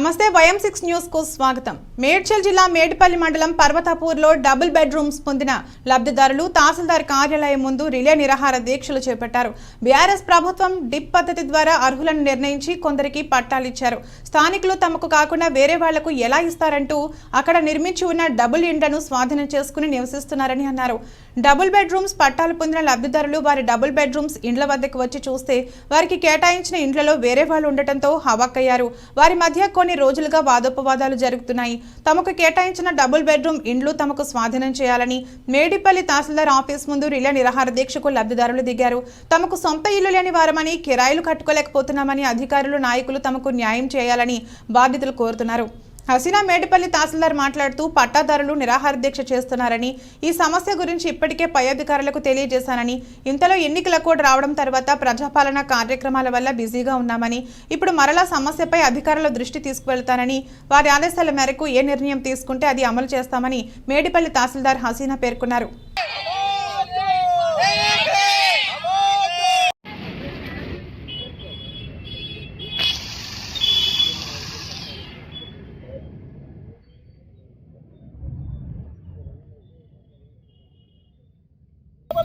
నమస్తే వయం సిక్స్ న్యూస్కు స్వాగతం. మేడ్చల్ జిల్లా మేడిపల్లి మండలం పర్వతాపూర్లో డబుల్ బెడ్రూమ్స్ పొందిన లబ్ధిదారులు తహసీల్దార్ కార్యాలయం ముందు రిలే నిరాహార దీక్షలు చేపట్టారు. బీఆర్ఎస్ ప్రభుత్వం డిప్ పద్ధతి ద్వారా అర్హులను నిర్ణయించి కొందరికి పట్టాలిచ్చారు స్థానికులు తమకు కాకుండా వేరే వాళ్ళకు ఎలా ఇస్తారంటూ అక్కడ నిర్మించి ఉన్న డబుల్ ఇండ్లను స్వాధీనం చేసుకుని నివసిస్తున్నారని అన్నారు. డబుల్ బెడ్రూమ్స్ పట్టాలు పొందిన లబ్ధిదారులు వారి డబుల్ బెడ్రూమ్స్ ఇండ్ల వద్దకు వచ్చి చూస్తే వారికి కేటాయించిన ఇండ్లలో వేరే వాళ్ళు ఉండటంతో హవాక్కయ్యారు. వారి మధ్య కొన్ని రోజులుగా వాదోపవాదాలు జరుగుతున్నాయి. తమకు కేటాయించిన డబుల్ బెడ్రూమ్ ఇండ్లు తమకు స్వాధీనం చేయాలని మేడిపల్లి తహసీల్దార్ ఆఫీస్ ముందు రిలే నిరాహార దీక్షకు లబ్ధిదారులు దిగారు. తమకు సొంత ఇల్లు లేని వారమని కిరాయిలు కట్టుకోలేకపోతున్నామని అధికారులు నాయకులు తమకు న్యాయం చేయాలని బాధితులు కోరుతున్నారు. హసీనా మేడిపల్లి తహసీల్దార్ మాట్లాడుతూ పట్టాదారులు నిరాహార దీక్ష చేస్తున్నారని ఈ సమస్య గురించి ఇప్పటికే పై అధికారులకు తెలియజేశానని ఇంతలో ఎన్నికల కోడ్ రావడం తర్వాత ప్రజాపాలన కార్యక్రమాల వల్ల బిజీగా ఉన్నామని ఇప్పుడు మరలా సమస్యపై అధికారుల దృష్టి తీసుకువెళ్తానని వారి ఆదేశాల మేరకు ఏ నిర్ణయం తీసుకుంటే అది అమలు చేస్తామని మేడిపల్లి తహసీల్దార్ హసీనా పేర్కొన్నారు.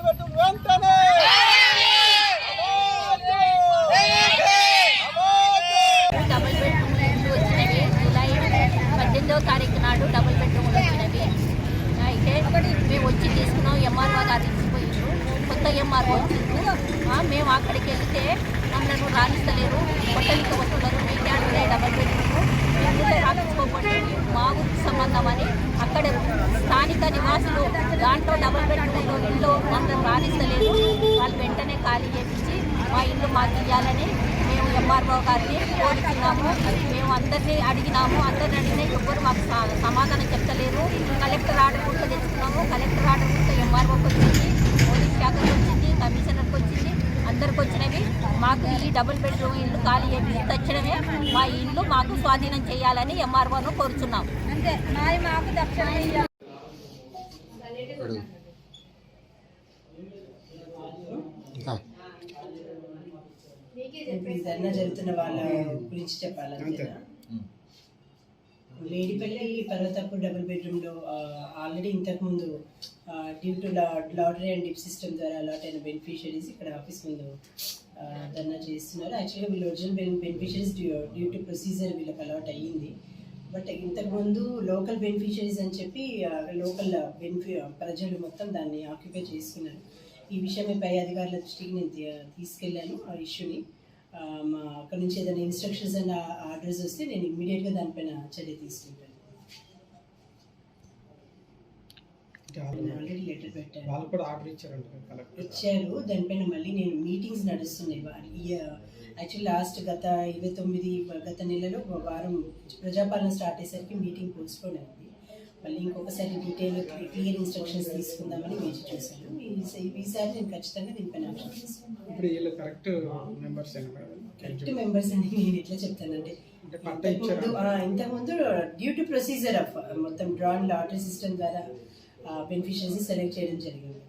వెంటనే! డబుల్ బెడ్రూమ్ ఇల్లు వచ్చినవి జూలై పద్దెనిమిదవ తారీఖు నాడు డబుల్ బెడ్రూమ్లు వచ్చినవి అయితే మేము వచ్చి తీసుకున్నాం ఎంఆర్ఓ గారు ఇచ్చిపోయిండ్రు కొత్త ఎంఆర్ఓ వచ్చిండ్రు మేము అక్కడికి వెళ్తే మమ్మల్ని రాణిస్తలేరు హోటల్కి వస్తున్నారు మీకు అంటే డబుల్ బెడ్రూమ్ ఎందుకు రాణించుకోకపోతే మా ఊరికి సంబంధం అని అక్కడ స్థానిక నివాసులు కూడా డబుల్ బెడ్రూమ్లో ఇల్లు నన్ను రాణిస్తలేదు. వాళ్ళు వెంటనే ఖాళీ చేపించి మా ఇల్లు మాకు ఇవ్వాలని మేము ఎంఆర్ఓ గారిని కోరుతున్నాము మేము అందరినీ అడిగినాము. అందరిని అడిగినా ఎవ్వరు మాకు సమాధానం చెప్తలేరు కలెక్టర్ ఆర్డర్ కూడా తెచ్చుకున్నాము. కలెక్టర్ ఆర్డర్ కూడా ఎంఆర్ఓకి వచ్చింది. పోలీస్ శాఖకు వచ్చింది. కమిషనర్కి వచ్చింది. అందరికి వచ్చినవి. మాకు ఈ డబుల్ బెడ్రూమ్ ఇల్లు ఖాళీ చేసి తక్షణమే మా ఇల్లు మాకు స్వాధీనం చేయాలని ఎంఆర్ఓను కోరుచున్నాం ఇప్పుడు ఈ ధర్నా జరుగుతున్న వాళ్ళ గురించి చెప్పాలంతేనా మేడిపల్లి పర్వతపూర్ డబుల్ బెడ్రూమ్లో ఆల్రెడీ ఇంతకుముందు due to lottery and dip system ద్వారా అలాట్ అయిన బెనిఫిషరీస్ ఇక్కడ ఆఫీస్ ముందు ధర్నా చేస్తున్నారు. యాక్చువల్గా వీళ్ళు original beneficiaries due due to procedure వీళ్ళకి అలాట్ అయ్యింది. బట్ ఇంతకుముందు లోకల్ బెనిఫిషరీస్ అని చెప్పి లోకల్ బెనిఫి ప్రజలు మొత్తం దాన్ని ఆక్యుపై చేసుకున్నారు. ఈ విషయమే పై అధికారుల దృష్టికి నేను తీసుకెళ్ళాను ఆ ఇష్యూని. మా అక్కడ నుంచి ఏదైనా ఇన్స్ట్రక్షన్స్ అండ్ ఆర్డర్స్ వస్తే నేను ఇమ్మీడియట్గా దానిపైన చర్య తీసుకుంటాను ఆల్రెడీ లెటర్ పెట్టాను వాళ్ళు కూడా ఆర్డర్ ఇచ్చారంట ఇచ్చారు. దానిపైన మళ్ళీ నేను మీటింగ్స్ నడుస్తున్నాయి. యాక్చువల్లీ లాస్ట్ గత ఇరవై తొమ్మిది గత నెలలో ఒక వారం ప్రజాపాలన స్టార్ట్ అయ్యేసరికి మీటింగ్ పోస్ట్పోన్ అయింది. మళ్ళీ ఇంకొకసారి డీటెయిల్ క్లియర్ ఇన్స్ట్రక్షన్స్ తీసుకుందామని వేచి చూశాను. ఈ- ఈసారి నేను ఖచ్చితంగా దీనిపైన ఇప్పుడు వీళ్ళు కరెక్ట్ మెంబర్స్ కరెక్ట్ మెంబర్స్ అని నేను ఎట్లా చెప్తానంటే ఇంతకుముందు డ్యూ టు ప్రొసీజర్ ఆఫ్ మొత్తం డ్రాన్ లాటరీ సిస్టమ్ ద్వారా బెనిఫిషియర్స్ని సెలెక్ట్ చేయడం జరిగింది.